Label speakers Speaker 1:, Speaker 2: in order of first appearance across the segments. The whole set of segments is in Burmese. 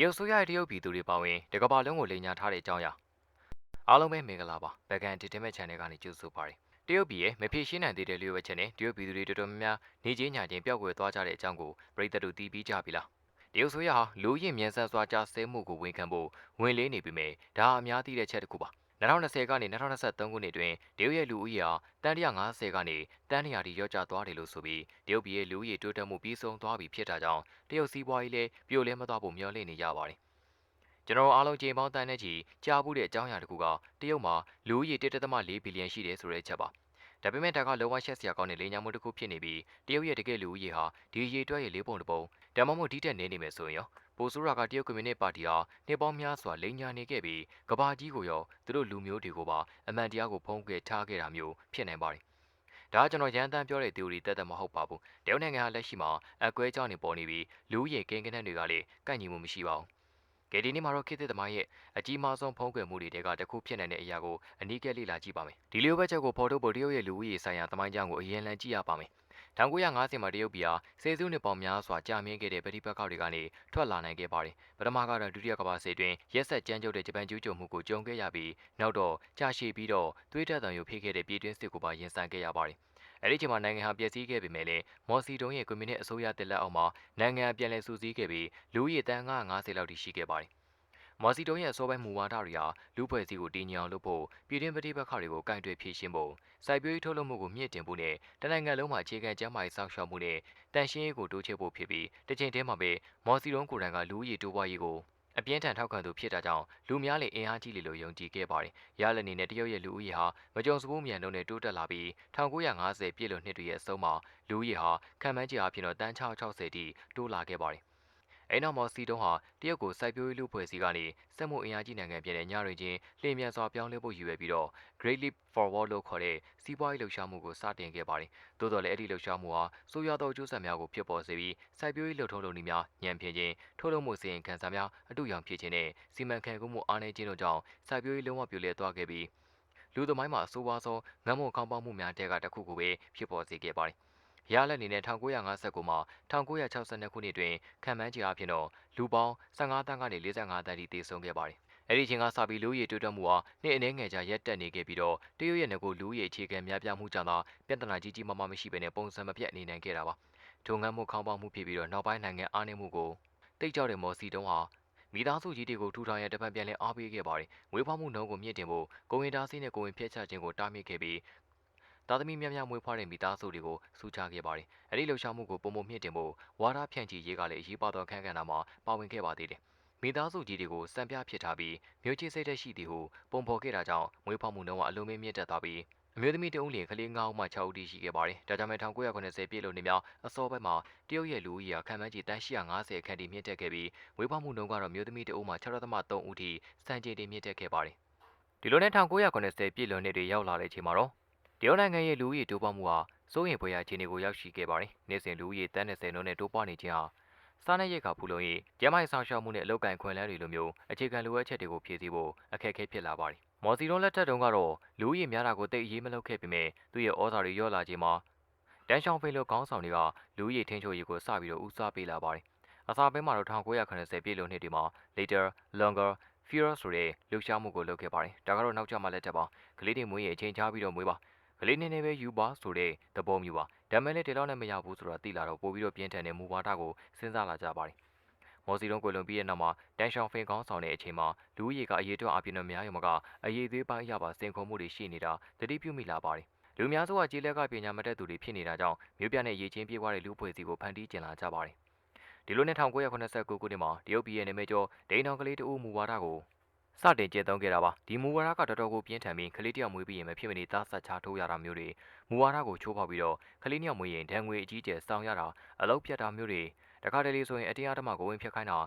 Speaker 1: ရုတ်ဆိုရရဲ့တရုတ်ပြည်သူတွေပါဝင်တကဘာလုံးကိုလိန်ညာထားတဲ့အကြောင်းအရာအားလုံးပဲမင်္ဂလာပါဘက်ကန်ဒီတင်မဲ့ channel ကနေကြိုဆိုပါရစေတရုတ်ပြည်ရဲ့မဖြစ်ရှင်းနိုင်သေးတဲ့လျှို့ဝှက်ချက်နဲ့တရုတ်ပြည်သူတွေတော်တော်များများနေချင်းညာချင်းပျောက်ကွယ်သွားကြတဲ့အကြောင်းကိုပြည်သက်တို့သိပြီးကြပြီလားတရုတ်ဆိုရဟာလူရင်မြန်ဆန်စွာကြားဆဲမှုကိုဝန်ခံဖို့ဝင်လေးနေပြီမဲ့ဒါအများသိတဲ့ချက်တစ်ခုပါ 2020ကနေ2023ခုနှစ်တွင်တရုတ်ရဲ့လူဦးရေဟာတန်150ကနေတန်200တိရော့ကျသွားတယ်လို့ဆိုပြီးတရုတ်ပြည်ရဲ့လူဦးရေတိုးတက်မှုပြီးဆုံးသွားပြီဖြစ်တာကြောင့်တရုတ်စီးပွားရေးလည်းပြိုလဲမသွားဖို့မျှော်လင့်နေကြပါတယ်။ကျွန်တော်အားလုံးချိန်ပေါင်းတန်းတဲ့ချီကြားမှုတဲ့အကြောင်းအရာတစ်ခုကတရုတ်မှာလူဦးရေ1.4ဘီလီယံရှိတယ်ဆိုတဲ့ချက်ပါ။ ဒါပေမဲ့ဒါကလောကရှက်စရာကောင်းတဲ့လိမ်ညာမှုတစ်ခုဖြစ်နေပြီးတရုတ်ရဲ့တကယ်လူဦးရေဟာဒီရေတွက်ရဲ့လေးပုံတစ်ပုံဒါမှမဟုတ်ဒီတက်နေနေမယ်ဆိုရင်ရောပိုဆိုးရာကတရုတ်ကွန်မြူနစ်ပါတီဟာနေပေါင်းများစွာလိန်ညာနေခဲ့ပြီးကဘာကြီးကိုရောသူတို့လူမျိုးတွေကိုပါအမှန်တရားကိုဖုံးကွယ်ထားခဲ့တာမျိုးဖြစ်နိုင်ပါတယ်။ဒါကကျွန်တော်ရန်တမ်းပြောတဲ့ theory တက်တက်မဟုတ်ပါဘူး။တရုတ်နိုင်ငံဟာလက်ရှိမှာအကွဲကြောင်းနေပေါ်နေပြီးလူဦးရေကိန်းကနန်းတွေကလည်းကိုက်ညီမှုမရှိပါဘူး။ ကဲဒီနေ့မှာတော့ခေတ်သစ်သမားရဲ့အကြီးမားဆုံးဖုံးကွယ်မှုတွေကတခုဖြစ်နိုင်တဲ့အရာကိုအနီးကပ်လေ့လာကြည့်ပါမယ်။ဒီလိုဘက်ချက်ကိုဖော်ထုတ်ဖို့တရုတ်ရဲ့လူဦးရေဆိုင်ရာသမိုင်းကြောင်းကိုအရင်လန်ကြည့်ရပါမယ်။1950မှာတရုတ်ပြည်ဟာစေစုနှစ်ပေါင်းများစွာကြာမြင့်ခဲ့တဲ့ပဋိပက္ခတွေကနေထွက်လာနိုင်ခဲ့ပါတယ်။ပထမကတော့ဒုတိယကမ္ဘာစစ်တွင်ရက်ဆက်ကြမ်းကြုတ်တဲ့ဂျပန်ကျူးကျော်မှုကိုကြုံခဲ့ရပြီးနောက်တော့ကြာရှည်ပြီးတော့သွေးထွက်သံယိုဖြစ်ခဲ့တဲ့ပြည်တွင်းစစ်ကိုပါရင်ဆိုင်ခဲ့ရပါတယ်။ အဲဒီချိန်မှာနိုင်ငံဟာပျက်စီးခဲ့ပေမဲ့လည်းမော်စီတုံးရဲ့ကွန်မြူနစ်အစိုးရတက်လက်အောက်မှာနိုင်ငံပြန်လည်စုစည်းခဲ့ပြီးလူဦးရေတန်း950လောက်ထိရှိခဲ့ပါတယ်မော်စီတုံးရဲ့အစောပိုင်းမူဝါဒတွေဟာလူဖွဲ့စည်းကိုတည်ငြိမ်လုပ်ဖို့ပြည်တွင်းပဋိပက္ခတွေကိုကင်တွယ်ဖြေရှင်းဖို့စိုက်ပျိုးရေးထုတ်လုပ်မှုကိုမြင့်တင်ဖို့နဲ့တနိုင်ငံလုံးမှာအခြေခံကျန်းမာရေးစောင့်ရှောက်မှုနဲ့တန်ရှင်းရေးကိုတိုးချဲ့ဖို့ဖြစ်ပြီးတစ်ချိန်တည်းမှာပဲမော်စီတုံးကိုယ်တိုင်ကလူဦးရေတိုးပွားရေးကို အပြင်းထန်ထောက်ခံသူဖြစ်တာကြောင့်လူများလေအင်အားကြီးလေလို့ယုံကြည်ခဲ့ပါတယ်။ရလနေနဲ့တရုတ်ရဲ့လူဦးရေဟာမကြုံစဘူးမြန်နှုန်းနဲ့တိုးတက်လာပြီး1950ပြည့်လို့နှစ်တွေရဲ့အဆုံးမှာလူဦးရေဟာခံမှန်းကြအဖြစ်တော့တန်း660တိတိုးလာခဲ့ပါတယ် အဲ့နောက်မှာစီတုံးဟာတရုတ်ကိုစိုက်ပျိုးရေးလူဖွဲ့စည်းကနေစက်မှုအင်အားကြီးနိုင်ငံပြည်တဲ့ညရွေချင်းလျင်မြန်စွာပြောင်းလဲဖို့ရည်ရွယ်ပြီးတော့ Great Leap Forward လို့ခေါ်တဲ့စီးပွားရေးလှုပ်ရှားမှုကိုစတင်ခဲ့ပါတယ်။သို့တော်လည်းအဲ့ဒီလှုပ်ရှားမှုဟာဆိုးရွားသောအကျိုးဆက်များကိုဖြစ်ပေါ်စေပြီးစိုက်ပျိုးရေးလှုပ်ထုံးလုပ်နည်းများညံပြင်းခြင်းထုတ်လုပ်မှုစီရင်ခံစားများအတူရောင်ဖြစ်ခြင်းနဲ့စီမံခန့်ခွဲမှုအားနည်းခြင်းတို့ကြောင့်စိုက်ပျိုးရေးလုံးဝပြိုလဲသွားခဲ့ပြီးလူသမိုင်းမှာအဆိုးဝါးဆုံးငတ်မွန်ကောင်းပေါက်မှုများတဲကတစ်ခုကိုပဲဖြစ်ပေါ်စေခဲ့ပါတယ် ရလက်အနေနဲ့1959မှာ1962ခုနှစ်တွင်ခံမှန်းခြေအဖြစ်တော့လူပေါင်း15တန်းကနေ45တန်းထိတည်ဆုံခဲ့ပါတယ်။အဲဒီချိန်ကစပြီးလူရည်တိုးတက်မှုဟာနှစ်အနည်းငယ်ကြာရက်တက်နေခဲ့ပြီးတော့တရုတ်ရဲ့ငကိုလူရည်အခြေခံများပြားမှုကြောင့်သာပြဿနာကြီးကြီးမားမားမရှိဘဲနဲ့ပုံစံမပြတ်နေနိုင်ခဲ့တာပါ။ထုံငန်းမှုခေါင်းပေါက်မှုဖြစ်ပြီးတော့နောက်ပိုင်းနိုင်ငံအားနည်းမှုကိုတိတ်ကြောက်တဲ့မော်စီတုံးဟာမိသားစုကြီးတွေကိုထူထောင်ရတဲ့တပတ်ပြန်လဲအားပေးခဲ့ပါတယ်။ဝေးဖွားမှုနှုန်းကိုမြင့်တင်ဖို့ကိုဝင်တားစီးနဲ့ကိုဝင်ဖျက်ချခြင်းကိုတားမြစ်ခဲ့ပြီး သားသမီးများများမွေးဖွားတဲ့မိသားစုတွေကိုစူးချခဲ့ပါတယ်။အဲဒီလှုပ်ရှားမှုကိုပုံမမြင့်တင်ဖို့ဝါဒဖြန့်ချီရေးကလည်းအရေးပါသောခန်းကဏ္ဍမှာပါဝင်ခဲ့ပါသေးတယ်။မိသားစုကြီးတွေကိုစံပြဖြစ်ထားပြီးမျိုးချစ်စိတ်သက်ရှိသည်ဟုပုံဖော်ခဲ့တာကြောင့်မွေးဖွားမှုနှုန်းကအလုံးမင်းမြင့်တက်သွားပြီးအမျိုးသမီးတဦးလျင်ကလေး9ဦးမှ6ဦးတည်ရှိခဲ့ပါတယ်။ဒါကြောင့်1990ပြည့်လို့နေမြောက်အစောပိုင်းမှာတရုတ်ရဲ့လူဦးရေခန့်မှန်းခြေတန်း850ခန့်ထိမြင့်တက်ခဲ့ပြီးဝေးဖွားမှုနှုန်းကတော့မျိုးသမီးတဦးမှ6.3ဦးထိစံချိန်တင်မြင့်တက်ခဲ့ပါတယ်။ဒီလိုနဲ့1990ပြည့်လွန်နှစ်တွေရောက်လာတဲ့အချိန်မှာတော့ တရုတ်နိုင်ငံရဲ့လူဦးရေတိုးပွားမှုဟာစိုးရိမ်ဖွယ်ရာအခြေအနေကိုရောက်ရှိခဲ့ပါတယ်။နေ့စဉ်လူဦးရေတန်း20နှုန်းနဲ့တိုးပွားနေခြင်းဟာစားနပ်ရိက္ခာဖူလုံရေးကျန်းမာရေးဆောင်ရှောက်မှုနဲ့အလုပ်ကိုင်ခွင့်လန်းတွေလိုမျိုးအခြေခံလိုအပ်ချက်တွေကိုဖြည့်ဆည်းဖို့အခက်အခဲဖြစ်လာပါတယ်။မော်စီရွန်လက်ထက်တုန်းကတော့လူဦးရေများတာကိုတိတ်အရေးမလုပ်ခဲ့ပေမဲ့သူ့ရဲ့ဩဇာတွေရော့လာခြင်းမှာတန်ရှောင်းဖိလို့ခေါင်းဆောင်တွေကလူဦးရေထင်းချိုရေးကိုစပြီးတော့ဦးစားပေးလာပါတယ်။အစာပိုင်းမှာတော့1990ပြည့်လို့နှစ်ဒီမှာ later longer fear ဆိုတဲ့လှုပ်ရှားမှုကိုလုပ်ခဲ့ပါတယ်။ဒါကတော့နောက်ကျမှလက်ထက်ပါ။ကလေးတွေမွေးရအချိန်ချပြီးတော့မွေးပါ။ ကလေးနည်းနည်းပဲယူပါဆိုတဲ့သဘောမျိုးပါဒါမဲ့လည်းဒီလောက်နဲ့မရဘူးဆိုတော့သိလာတော့ပို့ပြီးတော့ပြင်းထန်တဲ့မူဝါဒကိုစဉ်းစားလာကြပါတယ်မော်စီလုံးကိုလွန်ပြီးတဲ့နောက်မှာတန်ရှောင်ဖင်ကောင်းဆောင်တဲ့အချိန်မှာလူဦးရေကအရေးတော့အပြင်းများရုံမကအရေးသေးပိုင်းအရပါစင်ခုံမှုတွေရှိနေတာတတိပြုမိလာပါတယ်လူများစုကကြီးလက်ကပညာမတတ်သူတွေဖြစ်နေတာကြောင့်မြို့ပြနဲ့ရေချင်းပြေးွားတဲ့လူဖွဲ့စည်းကိုဖန်တီးကျင်လာကြပါတယ်ဒီလိုနဲ့1989ခုနှစ်မှာတရုတ်ပြည်ရဲ့နေမဲကျော်ဒိန်းတော်ကလေးတဦးမူဝါဒကို စတင်ကျင့်သုံးခဲ့တာပါဒီမူဝါဒကတော်တော်ကိုပြင်းထန်ပြီးကလေးတယောက်မွေးပြီးရင်မဖြစ်မနေသားဆက်ချထိုးရတာမျိုးတွေမူဝါဒကိုချိုးဖောက်ပြီးတော့ကလေးတယောက်မွေးရင်ဒဏ်ငွေအကြီးကျယ်စောင်းရတာအလုပ်ဖြတ်တာမျိုးတွေတခါတလေဆိုရင်အတရားဓမ္မကိုဝင်ဖြတ်ခိုင်းတာ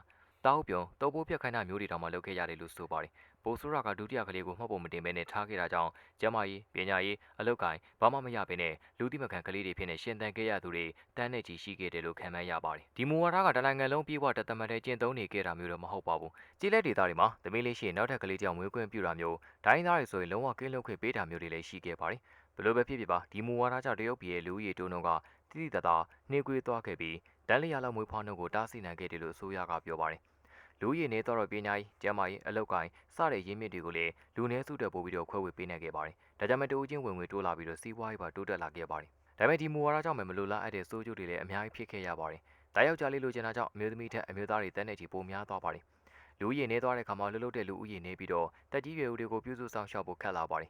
Speaker 1: တောက်ပြုံတုပ်ပိုးဖြတ်ခိုင်းတာမျိုးတွေတောင်မှလုပ်ခဲ့ရတယ်လို့ဆိုပါတယ် ပိုဆိုးရကဒုတိယကလေးကိုမှတ်ဖို့မတင်ဘဲနဲ့ထားခဲ့တာကြောင့်ကျမကြီးပညာရေးအလုပ်ကိုင်ဘာမှမရဘဲနဲ့လူတိမခံကလေးတွေဖြစ်နေရှင်သန်ခဲ့ရသူတွေတန်းနဲ့ချီရှိခဲ့တယ်လို့ခံမှန်းရပါတယ်ဒီမူဝါဒကတနိုင်ငံလုံးပြေဝတသမတ်တဲ့ကျင့်သုံးနေခဲ့တာမျိုးတော့မဟုတ်ပါဘူးကြေးလက်ဒေသတွေမှာသမီးလေးရှိရင်နောက်ထပ်ကလေးတယောက်မွေးခွင့်ပြုတာမျိုးဒိုင်းသားတွေဆိုရင်လုံးဝကင်းလွတ်ခွင့်ပေးတာမျိုးတွေလည်းရှိခဲ့ပါတယ်ဘလို့ပဲဖြစ်ဖြစ်ပါဒီမူဝါဒကြောင့်တရုတ်ပြည်ရဲ့လူဦးရေတိုးနှုန်းကတိတိတသားနှေးကွေးသွားခဲ့ပြီးတန်းလျာလောက်မွေးဖွားနှုန်းကိုတားဆီးနိုင်ခဲ့တယ်လို့အစိုးရကပြောပါတယ် လူဦးရေနေတော့ပညာရေးကျန်းမာရေးအလုပ်ကိုင်စတဲ့ရင်းမြစ်တွေကိုလည်းလူနည်းစုတက်ပို့ပြီးတော့ခွဲဝေပေးနိုင်ခဲ့ပါတယ်ဒါကြောင့်မတူချင်းဝင်ငွေတိုးလာပြီးတော့စီးပွားရေးပါတိုးတက်လာခဲ့ပါတယ်ဒါပေမဲ့ဒီမူဝါဒကြောင့်မလို့လားအဲ့တဲ့စိုးကျိုးတွေလည်းအများကြီးဖြစ်ခဲ့ရပါတယ်ဒါယောက်ျားလေးလိုချင်တာကြောင့်အမျိုးသမီးထက်အမျိုးသားတွေတက်နေချီပိုများသွားပါတယ်လူဦးရေနေသွားတဲ့ခါမှာလှုပ်လှုပ်တဲ့လူဦးရေနေပြီးတော့တက်ကြီးရွယ်ဦးတွေကိုပြုစုဆောင်ရှောက်ဖို့ခက်လာပါတယ်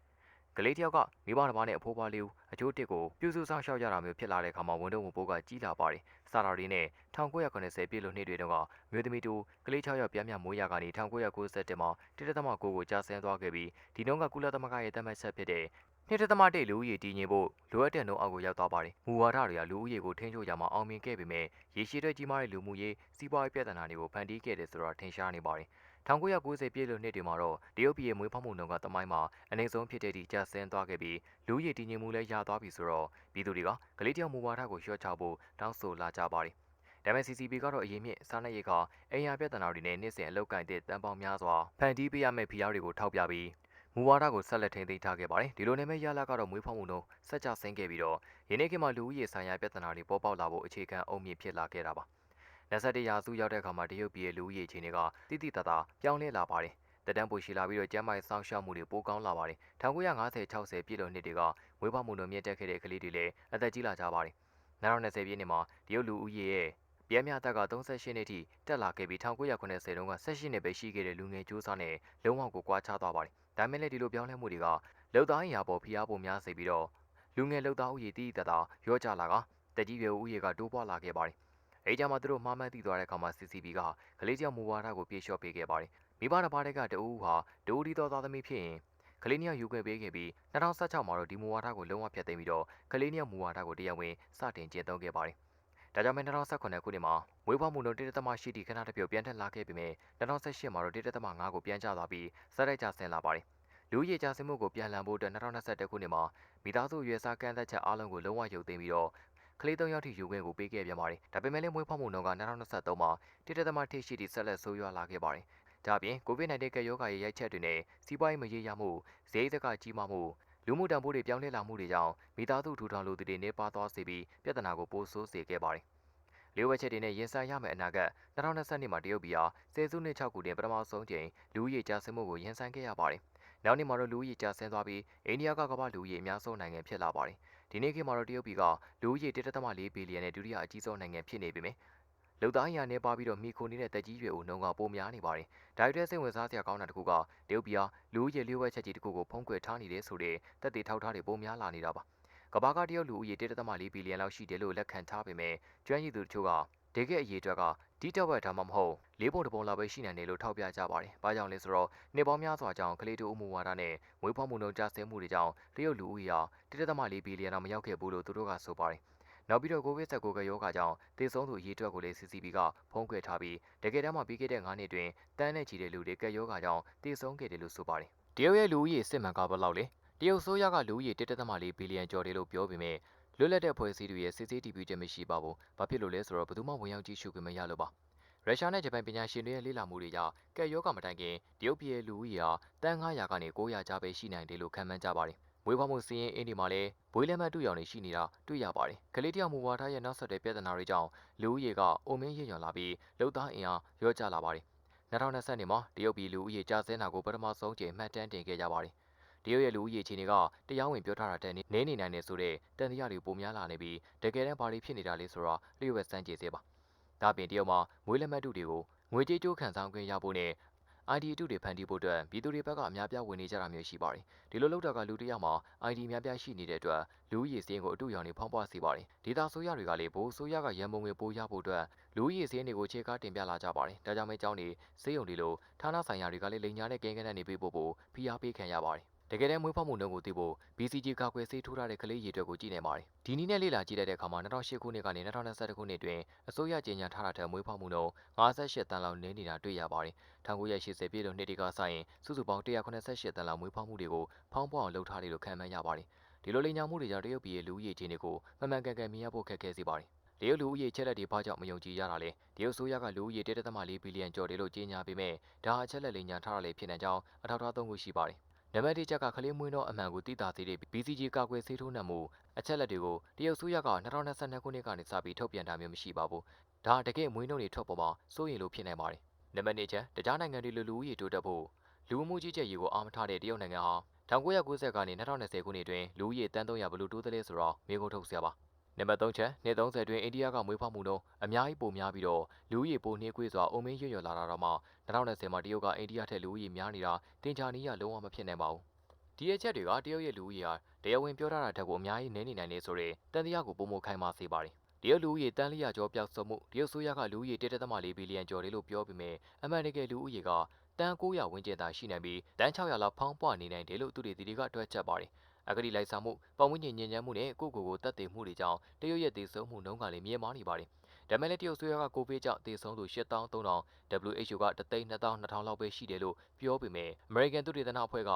Speaker 1: ကလေးတစ်ယောက်ကမိဘတစ်ပါးနဲ့အဖိုးဖွားလေးဦးအကျိုးတစ်ကိုပြုစုဆောင်ရှောက်ကြတာမျိုးဖြစ်လာတဲ့ခါမှာဝန်တော့ဝန်ပိုးကကြီးလာပါတယ်စာရာတွေနဲ့1990ပြည့်လို့နှစ်တွေတုန်းကမြို့သမီးတူကလေး6ယောက်ပြားမြမိုးရကနေ1991မှာတိတသမ9ကိုကြာဆင်းသွားခဲ့ပြီးဒီနှုန်းကကုလသမဂ္ဂရဲ့တတ်မှတ်ချက်ဖြစ်တဲ့နှစ်တသမ1လူဦးရေတည်ငြိမ်ဖို့လိုအပ်တဲ့နှုန်းအောက်ကိုရောက်သွားပါတယ်။မူဝါဒတွေကလူဦးရေကိုထိန်းချုပ်ကြမှာအောင်မြင်ခဲ့ပေမဲ့ရေရှည်တဲ့ကြီးမားတဲ့လူမှုရေးစီးပွားရေးပြဿနာတွေကိုဖန်တီးခဲ့တယ်ဆိုတာထင်ရှားနေပါတယ်။ 1990ပြည့်လို့နှစ်တွေမှာတော့တရုတ်ပြည်ရဲ့မွေးဖောက်မှုနှုန်းကတမိုင်းမှာအနေဆုံးဖြစ်တဲ့ဒီကျဆင်းသွားခဲ့ပြီးလူဦးရေတည်ငြိမ်မှုလည်းရသွားပြီဆိုတော့ပြည်သူတွေကကလေးတယောက်မူဝါဒကိုလျှော့ချဖို့တောင်းဆိုလာကြပါတယ်။ဒါပေမဲ့ CCP ကတော့အရင်မြင့်စားနပ်ရိက္ခာအိမ်ယာပြဿနာတွေနဲ့နေ့စဉ်အလုပ်ကိုင်တဲ့တန်ပေါင်းများစွာဖန်တီးပေးရမယ့်ဖိအားတွေကိုထောက်ပြပြီးမူဝါဒကိုဆက်လက်ထိန်းသိမ်းထားခဲ့ပါတယ်ဒီလိုနဲ့မဲ့ရလာကတော့မွေးဖောက်မှုနှုန်းဆက်ကြဆင်းခဲ့ပြီးတော့ယနေ့ခေတ်မှာလူဦးရေဆိုင်ရာပြဿနာတွေပေါ်ပေါက်လာဖို့အခြေခံအုံမြင့်ဖြစ်လာခဲ့တာပါ 21ရာစုရောက်တဲ့အခါမှာတရုတ်ပြည်ရဲ့လူဦးရေအခြေအနေကတိတိတသာပြောင်းလဲလာပါတယ်တက်တန်းပိုရှိလာပြီးတော့ကျန်းမာရေးစောင့်ရှောက်မှုတွေပိုကောင်းလာပါတယ်1950 60ပြည့်လို့နှစ်တွေကမွေးဖွားမှုနှုန်းမြင့်တက်ခဲ့တဲ့ကလေးတွေလည်းအသက်ကြီးလာကြပါတယ်2020ပြည့်နှစ်မှာတရုတ်လူဦးရေရဲ့ပြဲမြတက်က38နှစ်ထိတက်လာခဲ့ပြီး1990တုန်းက18နှစ်ပဲရှိခဲ့တဲ့လူငယ်ကျိုးစားနဲ့လုံးဝကိုကွာခြားသွားပါတယ်ဒါမဲ့လည်းဒီလိုပြောင်းလဲမှုတွေကလုံသားရင်ရာပေါ်ဖိအားပိုများစေပြီးတော့လူငယ်လုံသားဥယျာဉ်တည်တသာရောကြလာကတက်ကြီးရွယ်ဥယျာဉ်ကတိုးပွားလာခဲ့ပါတယ် အဲကြမှာသူတို့မှားမှန်းသိသွားတဲ့အခါမှာ CCB ကကလေးကြောင့်မူဝါဒကိုပြေလျှော့ပေးခဲ့ပါတယ်မိဘတစ်ပါးတက်ကတအူးဟာဒိုးဒီတော်သားသမီးဖြစ်ရင်ကလေးနှစ်ယောက်ယူခဲ့ပေးခဲ့ပြီး2016မှာတော့ဒီမူဝါဒကိုလုံးဝဖျက်သိမ်းပြီးတော့ကလေးနှစ်ယောက်မူဝါဒကိုတရားဝင်စတင်ကျင့်သုံးခဲ့ပါတယ်ဒါကြောင့်မဲ2018ခုနှစ်မှာမွေးဖွားမှုနှုန်း1.8တိခဏတစ်ပြုတ်ပြန်ထက်လာခဲ့ပေမဲ့2018မှာတော့1.5ကိုပြန်ကျသွားပြီးစက်ရိုက်ကျဆင်းလာပါတယ်လူရည်ကြဆင်းမှုကိုပြန်လှန်ဖို့အတွက်2021ခုနှစ်မှာမိသားစုရွေးစားကန့်သက်ချက်အားလုံးကိုလုံးဝရုပ်သိမ်းပြီးတော့ ကလေး၃ယောက်ထိယူခွင့်ကိုပေးခဲ့ပြန်ပါတယ်။ဒါပေမဲ့လည်းမွေးဖွားမှုနှုန်းက2023မှာတိတိတမထိရှိသည့်ဆက်လက်ဆိုးရွားလာခဲ့ပါတယ်။ဒါ့အပြင် COVID-19 ကပ်ရောဂါရဲ့ရိုက်ချက်တွေနဲ့စီးပွားရေးမရေရာမှု၊ဈေးသက်ကကြီးမားမှုလူမှုတံပိုးတွေပြောင်းလဲလာမှုတွေကြောင့်မိသားစုထူထောင်လူတွေနေပါသွားစေပြီးပြဿနာကိုပိုဆိုးစေခဲ့ပါတယ်။လျှို့ဝှက်ချက်တွေနဲ့ရင်ဆိုင်ရမယ့်အနာဂတ်2020မှာတရုတ်ပြည်ဟာဆယ်စုနှစ်6ခုတွင်ပထမဆုံးချိန်လူဦးရေကျဆင်းမှုကိုရင်ဆိုင်ခဲ့ရပါတယ်။နောက်နှစ်မှာတော့လူဦးရေကျဆင်းသွားပြီးအိန္ဒိယကကမ္ဘာလူဦးရေအများဆုံးနိုင်ငံဖြစ်လာပါတယ်။ ဒီနေ့ခေတ်မှာတော့တရုတ်ပြည်ကလူဦးရေ1.4ဘီလီယံနဲ့ဒုတိယအကြီးဆုံးနိုင်ငံဖြစ်နေပေမယ့်လူသားအရာနဲ့ပါပြီးတော့မိခိုနေတဲ့တက်ကြီးရွယ်ဦးနှုန်းကပိုများနေပါတယ်။ဒါရိုက်စိတ်ဝင်စားစရာကောင်းတာတခုကတရုတ်ပြည်ဟာလူဦးရေလျှို့ဝှက်ချက်ကြီးတခုကိုဖုံးကွယ်ထားနေတဲ့ဆိုတဲ့တက်သေးထောက်ထားတွေပိုများလာနေတာပါ။ကမ္ဘာကတရုတ်လူဦးရေ1.4ဘီလီယံလောက်ရှိတယ်လို့လက်ခံထားပေမဲ့ကျွမ်းရည်သူတချို့ကဒေဂက်အရေးအတွက်က ဒီတက်ဝက်ဒါမှမဟုတ်လေးပုံတစ်ပုံလောက်ပဲရှိနိုင်တယ်လို့ထောက်ပြကြပါတယ်။ဘာကြောင့်လဲဆိုတော့နေပေါင်းများစွာကြောင့်ကလေးတို့အမှုဝါဒနဲ့မွေးဖွားမှုနှုန်းကျဆင်းမှုတွေကြောင့်တရုတ်လူဦးရေဟာ1.4ဘီလီယံတော့မရောက်ခဲ့ဘူးလို့သူတို့ကဆိုပါတယ်။နောက်ပြီးတော့ကိုဗစ် -19 ကရောဂါကြောင့်သေဆုံးသူအရေးအတွက်ကိုလည်း CCP ကဖုံးကွယ်ထားပြီးတကယ်တမ်းမှာပြီးခဲ့တဲ့9နှစ်တွင်တန်းနဲ့ချီတဲ့လူတွေကရောဂါကြောင့်သေဆုံးခဲ့တယ်လို့ဆိုပါတယ်။တရုတ်ရဲ့လူဦးရေစစ်မှန်ကဘယ်လောက်လဲ။တရုတ်ဆိုးရကလူဦးရေ1.4ဘီလီယံကျော်တယ်လို့ပြောပေမဲ့ လွတ်လပ်တဲ့ဖွဲ့စည်းသူရဲ့စစ်ဆေးတည်ပြုချက်မရှိပါဘူး။ဘာဖြစ်လို့လဲဆိုတော့ဘယ်သူမှဝင်ရောက်ကြည့်ရှုခွင့်မရလို့ပါ။ရုရှားနဲ့ဂျပန်ပညာရှင်တွေရဲ့လေ့လာမှုတွေကြောင့်ကက်ယောဂမတိုင်ခင်တရုတ်ပြည်ရဲ့လူဦးရေဟာတန်း900ကနေ900ကြားပဲရှိနိုင်တယ်လို့ခန့်မှန်းကြပါတယ်။မွေးဖွားမှုစီးရင်အင်းဒီမှာလည်းဘွေးလက်မှတ်တူရောင်တွေရှိနေတာတွေ့ရပါတယ်။ကလေးတယောက်မူဝါဒရဲ့နောက်ဆက်တွဲပြဿနာတွေကြောင့်လူဦးရေကအုံမင်းရညွန်လာပြီးလုံသားအင်အားရော့ကျလာပါတယ်။2020နှစ်မှာတရုတ်ပြည်လူဦးရေကျဆင်းတာကိုပထမဆုံးကြိမ်မှတ်တမ်းတင်ခဲ့ကြပါတယ်။ တရုတ်ရဲ့လူဦးရေခြေနေကတရားဝင်ပြောထားတာတဲ့နင်းနေနိုင်တယ်ဆိုတဲ့တန်တရားတွေပုံများလာနေပြီးတကယ်တမ်းဘာတွေဖြစ်နေတာလဲဆိုတော့လျှို့ဝှက်စမ်းကြည့်စေပါ။ဒါပြင်တရုတ်မှာမွေးလက်မှတ်တူတွေကိုငွေကြေးကျိုးခံဆောင်ခွင့်ရဖို့နဲ့ ID အတုတွေဖန်တီးဖို့အတွက်ပြည်သူတွေဘက်ကအများပြဝင်နေကြတာမျိုးရှိပါတယ်။ဒီလိုလုပ်တာကလူတစ်ယောက်မှာ ID များပြရှိနေတဲ့အတွက်လူဦးရေစည်းကိုအတူရောင်နေဖောင်းပွားစေပါတယ်။ဒေတာဆိုရတွေကလည်းဘိုးဆိုရကရန်ပုံငွေပိုးရဖို့အတွက်လူဦးရေစည်းတွေကိုခြေကားတင်ပြလာကြပါတယ်။ဒါကြောင့်မဲကျောင်းတွေစေးရုံတွေလိုဌာနဆိုင်ရာတွေကလည်းလိန်ညာနဲ့ကင်းကန်းနဲ့နေပေးဖို့ဖို့ဖိအားပေးခံရပါတယ်။ တကယ်တမ်းမွေးဖွားမှုနှုန်းကိုသိဖို့ BCG ကာကွယ်ဆေးထိုးထားတဲ့ကလေးရေအတွက်ကိုကြည့်နေပါတယ်။ဒီနည်းနဲ့လေ့လာကြည့်တဲ့အခါမှာ2008ခုနှစ်ကနေ2021ခုနှစ်တွင်အစိုးရကြေညာထားတာထက်မွေးဖွားမှုနှုန်း58တန်းလောက်နည်းနေတာတွေ့ရပါတယ်။1980ပြည့်လွန်နှစ်တွေကစရင်စုစုပေါင်း188တန်းလောက်မွေးဖွားမှုတွေကိုဖောင်းပွားအောင်လုပ်ထားတယ်လို့ခန့်မှန်းရပါတယ်။ဒီလိုလိမ်ညာမှုတွေကြောင့်တရုတ်ပြည်ရဲ့လူဦးရေချင်းတွေကိုမှန်မှန်ကန်ကန်မြင်ရဖို့ခက်ခဲစေပါတယ်။တရုတ်လူဦးရေချက်လက်တွေဘာကြောင့်မယုံကြည်ရတာလဲတရုတ်ဆိုရကလူဦးရေ1.4ဘီလီယံကျော်တယ်လို့ကြေညာပေမဲ့ဒါအချက်လက်လိမ်ညာထားတာလည်းဖြစ်နိုင်ကြောင်းအထောက်အထားသုံးခုရှိပါတယ် နံပါတ်1ချက်ကကလေးမွေးသောအမှန်ကိုသိသာစေတဲ့ BCG ကာကွယ်ဆေးထိုးနှံမှုအချက်လက်တွေကိုတရုတ်ဆိုရက2022ခုနှစ်ကနေစပြီးထုတ်ပြန်တာမျိုးမရှိပါဘူး။ဒါတကယ်မွေးနှုန်းတွေထွက်ပေါ်မှာစိုးရိမ်လို့ဖြစ်နေပါတယ်နံပါတ်2ချက်တခြားနိုင်ငံတွေလိုလူဦးရေတိုးတက်ဖို့လူမှုကြီးကြပ်ရေးကိုအားမထားတဲ့တရုတ်နိုင်ငံဟာ1990ကနေ2020ခုနှစ်တွင်လူဦးရေတန်း300ဘယ်လိုတိုးတက်လဲဆိုတော့မေးခွန်းထုတ်စရာပါ နံပါတ်3ချက်နှစ်30တွင်အိန္ဒိယကမွေးဖွားမှုနှုန်းအများကြီးပိုများပြီးတော့လူဦးရေပိုနှေးကွေးစွာအုံမင်းရွရွလာတာတော့မှ2020မှာတရုတ်ကအိန္ဒိယထက်လူဦးရေများနေတာတင်ချာနီးရလုံးဝမဖြစ်နိုင်ပါဘူးဒီအချက်တွေကတရုတ်ရဲ့လူဦးရေဟာတရားဝင်ပြောထားတာထက်ကိုအများကြီးနည်းနေနိုင်နေဆိုတဲ့တန်တရားကိုပုံမခိုင်းပါစေပါတယ်တရုတ်လူဦးရေတန်လျာကျော်ပျောက်ဆုံးမှုတရုတ်ဆိုရကလူဦးရေ1.4ဘီလီယံကျော်တယ်လို့ပြောပေမဲ့အမှန်တကယ်လူဦးရေကတန်900ဝန်းကျင်သာရှိနိုင်ပြီးတန်600လောက်ဖောင်းပွားနေနိုင်တယ်လို့သူတွေဒီတွေကတွက်ချက်ပါတယ် အဂတိလိုက်စားမှုပတ်ဝန်းကျင်ညဉ့်ညမ်းမှုနဲ့ကိုယ့်ကိုယ်ကိုတတ်သိမှုတွေကြောင့်တရုတ်ရဲ့တည်ဆုံမှုနှုန်းကလည်းမြင့်မားနေပါတယ်ဒါမဲ့လည်းတရုတ်ဆိုရကကိုဗစ်ကြောင့်တည်ဆုံသူ8300 WHO ကတသိန်း2200လောက်ပဲရှိတယ်လို့ပြောပေမဲ့ American သုတေသနအဖွဲ့က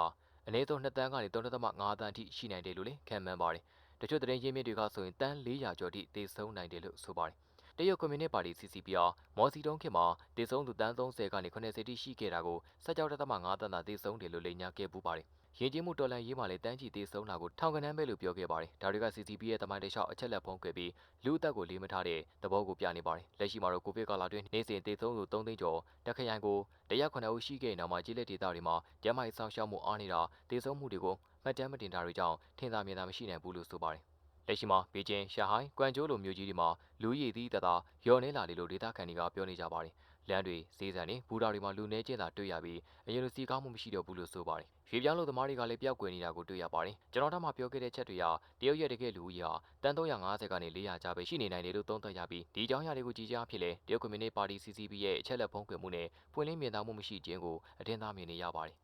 Speaker 1: အနည်းဆုံး2တန်းကနေ3.5တန်းထိရှိနိုင်တယ်လို့လည်းခန့်မှန်းပါတယ်။တချို့သတင်းရင်းမြစ်တွေကဆိုရင်တန်း400ကျော်ထိတည်ဆုံနိုင်တယ်လို့ဆိုပါတယ်။တရုတ်ကွန်မြူနစ်ပါတီ CCPR မော်စီတုံးခေတ်မှာတည်ဆုံသူတန်း30ကနေ80ထိရှိခဲ့တာကို16.5တန်းသာတည်ဆုံတယ်လို့လိမ်ညာခဲ့ပူပါတယ်။ ရင်းချင်းမှုတော်လန်ရေးမှာလည်းတန်းချီတည်ဆုံတာကိုထောင်ကနန်းပဲလို့ပြောခဲ့ပါတယ်။ဒါတွေက CCP ရဲ့တမိုင်းတခြားအချက်လက်ဖုံးကွယ်ပြီးလူအသက်ကိုလေးမထားတဲ့သဘောကိုပြနေပါတယ်။လက်ရှိမှာတော့ကိုဗစ်ကာလတွင်နေ့စဉ်တည်ဆုံသူ3သိန်းကျော်တက်ခရိုင်ကိုတရားခွန်အုပ်ရှိခဲ့နောက်မှာကြီးလက်ဒေသတွေမှာကျန်းမာရေးဆောင်ရှောက်မှုအားနေတာတည်ဆုံမှုတွေကိုမှတ်တမ်းမတင်တာတွေကြောင့်ထင်သာမြင်သာမရှိနိုင်ဘူးလို့ဆိုပါတယ်။ လက်ရှိမှာဘေကျင်း၊ရှာဟိုင်း၊ကွမ်ကျိုးလိုမြို့ကြီးတွေမှာလူရည်သီးတသာရော်နေလာတယ်လို့ဒေသခံတွေကပြောနေကြပါတယ်။လမ်းတွေ၊ဈေးဆန်တွေ၊ဘူတာတွေမှာလူနေကျင်းသာတွေ့ရပြီးအရင်လိုစီကောင်းမှုမရှိတော့ဘူးလို့ဆိုပါတယ်။ရွှေပြောင်းလို့သမားတွေကလည်းပျောက်ကွယ်နေတာကိုတွေ့ရပါတယ်။ကျွန်တော်တို့မှပြောခဲ့တဲ့ချက်တွေဟာတရုတ်ရဲ့တကယ်လူဦးရေဟာတန်350ကနေ400ကျပဲရှိနေနိုင်တယ်လို့သုံးသပ်ရပြီးဒီအကြောင်းအရာတွေကိုကြည်ကြားဖြစ်လေတရုတ်ကွန်မြူနစ်ပါတီ CCP ရဲ့အချက်လက်ဖုံးကွယ်မှုနဲ့ပွင့်လင်းမြင်သာမှုမရှိခြင်းကိုအထင်သာမြင်နေရပါတယ်